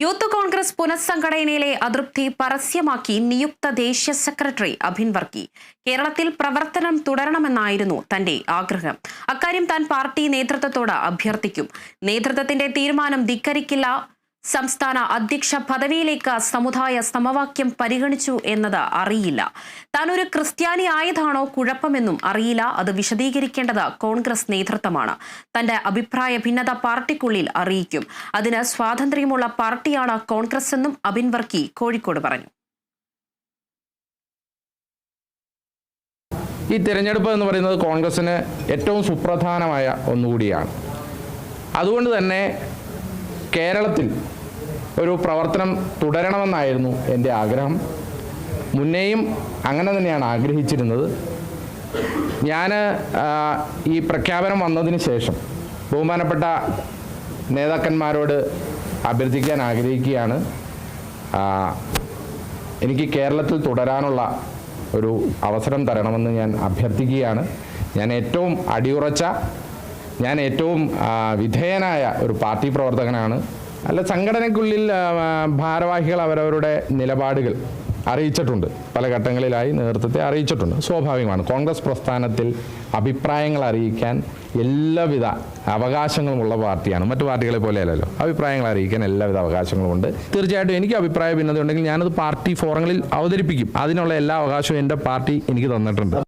Youth Congress പുനഃസംഘടനയിലെ അതൃപ്തി പരസ്യമാക്കി നിയുക്ത ദേശീയ സെക്രട്ടറി അഭിൻ വർക്കി കേരളത്തിൽ പ്രവർത്തനം തുടരണമെന്നായിരുന്നു തന്റെ ആഗ്രഹം. അക്കാര്യം താൻ പാർട്ടി നേതൃത്വത്തോട് അഭ്യർത്ഥിക്കും. നേതൃത്വത്തിന്റെ തീരുമാനം ധിക്കരിക്കില്ല സംസ്ഥാന അധ്യക്ഷ പദവിയിലേക്ക് സമുദായ സമവാക്യം പരിഗണിച്ചു എന്നത് അറിയില്ല. താൻ ഒരു ക്രിസ്ത്യാനി ആയതാണോ കുഴപ്പമെന്നും അറിയില്ല. അത് വിശദീകരിക്കേണ്ടത് കോൺഗ്രസ് നേതൃത്വമാണ്. തന്റെ അഭിപ്രായ ഭിന്നത പാർട്ടിക്കുള്ളിൽ അറിയിക്കും. അതിന് സ്വാതന്ത്ര്യമുള്ള പാർട്ടിയാണ് കോൺഗ്രസ് എന്നും അബിൻ വർക്കി കോഴിക്കോട് പറഞ്ഞു. ഈ തിരഞ്ഞെടുപ്പ് എന്ന് പറയുന്നത് കോൺഗ്രസ്സിന് ഏറ്റവും സുപ്രധാനമായ ഒന്നുകൂടിയാണ്. അതുകൊണ്ട് തന്നെ കേരളത്തിൽ ഒരു പ്രവർത്തനം തുടരണമെന്നായിരുന്നു എന്റെ ആഗ്രഹം. മുന്നേയും അങ്ങനെ തന്നെയാണ് ആഗ്രഹിച്ചിരുന്നത്. ഞാൻ ഈ പ്രഖ്യാപനം വന്നതിന് ശേഷം ബഹുമാനപ്പെട്ട നേതാക്കന്മാരോട് അഭ്യർത്ഥിക്കാൻ ആഗ്രഹിക്കുകയാണ്. എനിക്ക് കേരളത്തിൽ തുടരാനുള്ള ഒരു അവസരം തരണമെന്ന് ഞാൻ അഭ്യർത്ഥിക്കുകയാണ്. ഞാൻ ഏറ്റവും അടിയുറച്ച ഞാൻ ഏറ്റവും വിധേയനായ ഒരു പാർട്ടി പ്രവർത്തകനാണ്. അല്ല സംഘടനയ്ക്കുള്ളിൽ ഭാരവാഹികൾ അവരവരുടെ നിലപാടുകൾ അറിയിച്ചിട്ടുണ്ട്. പല ഘട്ടങ്ങളിലായി നേതൃത്വത്തെ അറിയിച്ചിട്ടുണ്ട്. സ്വാഭാവികമാണ്. കോൺഗ്രസ് പ്രസ്ഥാനത്തിൽ അഭിപ്രായങ്ങൾ അറിയിക്കാൻ എല്ലാവിധ അവകാശങ്ങളുമുള്ള പാർട്ടിയാണ്. മറ്റു പാർട്ടികളെ പോലെ അല്ലല്ലോ. അഭിപ്രായങ്ങൾ അറിയിക്കാൻ എല്ലാവിധ അവകാശങ്ങളുമുണ്ട് തീർച്ചയായിട്ടും എനിക്ക് അഭിപ്രായ ഭിന്നത ഉണ്ടെങ്കിൽ ഞാനത് പാർട്ടി ഫോറങ്ങളിൽ അവതരിപ്പിക്കും. അതിനുള്ള എല്ലാ അവകാശവും എന്റെ പാർട്ടി എനിക്ക് തന്നിട്ടുണ്ട്.